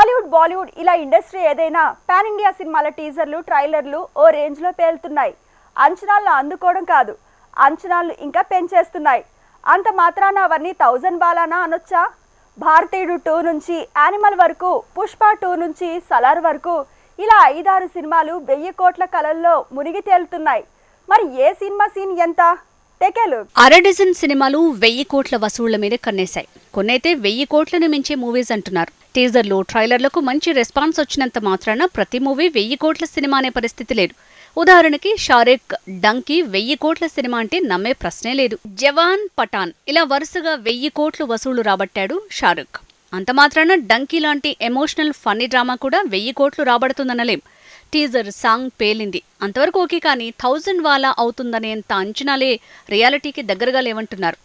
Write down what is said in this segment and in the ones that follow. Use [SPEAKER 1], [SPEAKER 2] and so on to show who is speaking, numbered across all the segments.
[SPEAKER 1] టాలీవుడ్ బాలీవుడ్ ఇలా ఇండస్ట్రీ ఏదైనా pan India సినిమాల టీజర్లు ట్రైలర్లు ఓ రేంజ్లో పేలుతున్నాయి. అంచనాలను అందుకోవడం కాదు అంచనాలు ఇంకా పెంచేస్తున్నాయి. అంత మాత్రాన అవన్నీ థౌజండ్ బాలానా అనొచ్చా? భారతీయుడు టూ నుంచి యానిమల్ వరకు పుష్ప టూ నుంచి సలార్ వరకు ఇలా ఐదారు సినిమాలు వెయ్యి కోట్ల కలల్లో మునిగి తేలుతున్నాయి. మరి ఏ సినిమా సీన్ ఎంత?
[SPEAKER 2] అర డజన్ సినిమాలు వెయ్యి కోట్ల వసూళ్ళ మీద కన్నేశాయి. కొన్నైతే వెయ్యి కోట్లను మించే మూవీస్ అంటున్నారు. టీజర్లు ట్రైలర్లకు మంచి రెస్పాన్స్ వచ్చినంత మాత్రాన ప్రతి మూవీ వెయ్యి కోట్ల సినిమా అనే పరిస్థితి లేదు. ఉదాహరణకి షారుక్ డంకి వెయ్యి కోట్ల సినిమా అంటే నమ్మే ప్రశ్నే లేదు. జవాన్ పఠాన్ ఇలా వరుసగా వెయ్యి కోట్లు వసూళ్ళు రాబట్టాడు షారుఖ్. అంత మాత్రాన డంకీ లాంటి ఎమోషనల్ ఫన్నీ డ్రామా కూడా వెయ్యి కోట్లు రాబడుతుందనలేం. టీజర్ సాంగ్ పేలింది. అంతవరకు ఓకే కానీ థౌజండ్ వాలా అవుతుందనేంత అంచనాలే రియాలిటీకి దగ్గరగా లేవంటున్నారు.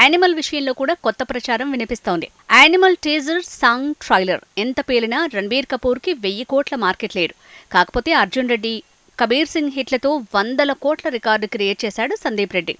[SPEAKER 2] యానిమల్ విషయంలో కూడా కొత్త ప్రచారం వినిపిస్తోంది. యానిమల్ టీజర్ సాంగ్ ట్రైలర్ ఎంత పేలినా రణబీర్ కపూర్కి వెయ్యి కోట్ల మార్కెట్ లేడు కాకపోతే అర్జున్ రెడ్డి కబీర్ సింగ్ హిట్లతో వందల కోట్ల రికార్డు క్రియేట్ చేశాడు సందీప్ రెడ్డి.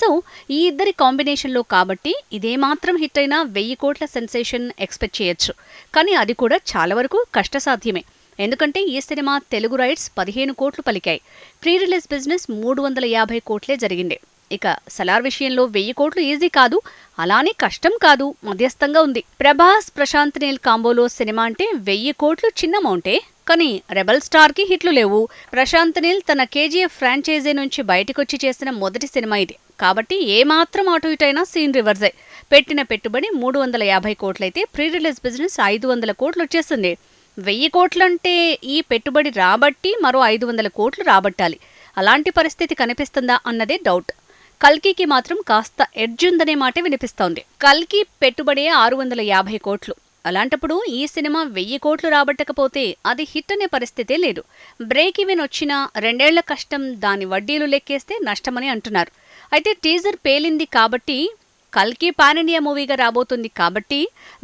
[SPEAKER 2] సో ఈ ఇద్దరి కాంబినేషన్లో కాబట్టి ఇదే మాత్రం హిట్ అయినా వెయ్యి కోట్ల సెన్సేషన్ ఎక్స్పెక్ట్ చేయొచ్చు. కానీ అది కూడా చాలా వరకు కష్టసాధ్యమే. ఎందుకంటే ఈ సినిమా తెలుగు రైట్స్ పదిహేను కోట్లు పలికాయి. ప్రీ రిలీజ్ బిజినెస్ మూడు వందల యాభై కోట్లే జరిగింది. ఇక సలార్ విషయంలో వెయ్యి కోట్లు ఈజీ కాదు అలానే కష్టం కాదు మధ్యస్థంగా ఉంది. ప్రభాస్ ప్రశాంత్ నీల్ కాంబోలో సినిమా అంటే వెయ్యి కోట్లు చిన్న అమౌంటే. కానీ రెబల్ స్టార్కి హిట్లు లేవు. ప్రశాంత్ నీల్ తన కేజీఎఫ్ ఫ్రాంచైజీ నుంచి బయటకొచ్చి చేసిన మొదటి సినిమా ఇది. కాబట్టి ఏ మాత్రం అటు ఇటైనా సీన్ రివర్సే. పెట్టిన పెట్టుబడి మూడు వందల యాభై కోట్లయితే ప్రీ రిలీజ్ బిజినెస్ ఐదు వందల కోట్లు వచ్చేసింది వెయ్యి కోట్లంటే ఈ పెట్టుబడి రాబట్టి మరో ఐదు వందల కోట్లు రాబట్టాలి. అలాంటి పరిస్థితి కనిపిస్తుందా అన్నదే డౌట్. కల్కీకి మాత్రం కాస్త ఎడ్జ్ ఉందనే మాట వినిపిస్తోంది. కల్కి పెట్టుబడే ఆరు వందల యాభై కోట్లు. అలాంటప్పుడు ఈ సినిమా వెయ్యి కోట్లు రాబట్టకపోతే అది హిట్ అనే పరిస్థితే లేదు. బ్రేక్ ఈవెన్ వచ్చినా రెండేళ్ళ కష్టం దాని వడ్డీలు లెక్కేస్తే నష్టమని అంటున్నారు. అయితే టీజర్ పేలింది కాబట్టి కల్కి పాన్ ఇండియా మూవీగా రాబోతుంది కాబట్టి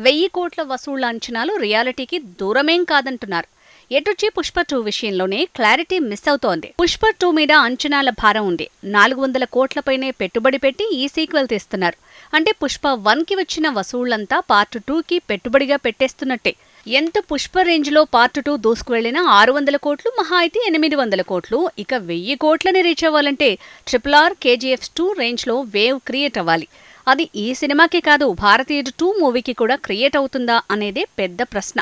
[SPEAKER 2] వెయ్యి కోట్ల వసూళ్ళ అంచనాలు రియాలిటీకి దూరమేం కాదంటున్నారు. ఎటుచి పుష్ప టూ విషయంలోనే క్లారిటీ మిస్ అవుతోంది. పుష్ప టూ మీద అంచనాల భారం ఉంది. నాలుగు వందల కోట్లపైనే పెట్టుబడి పెట్టి ఈ సీక్వెల్ తీస్తున్నారు. అంటే పుష్ప వన్కి వచ్చిన వసూళ్ళంతా పార్ట్ టూ కి పెట్టుబడిగా పెట్టేస్తున్నట్టే. ఎంత పుష్ప రేంజ్లో పార్ట్ టూ దూసుకువెళ్ళినా ఆరు వందల కోట్లు మహా అయితే ఎనిమిది వందల కోట్లు. ఇక వెయ్యి కోట్లని రీచ్ అవ్వాలంటే ట్రిపుల్ ఆర్ కేజీఎఫ్ టూ రేంజ్లో వేవ్ క్రియేట్ అవ్వాలి. అది ఈ సినిమాకే కాదు భారతీయుడు టూ మూవీకి కూడా క్రియేట్ అవుతుందా అనేదే పెద్ద ప్రశ్న.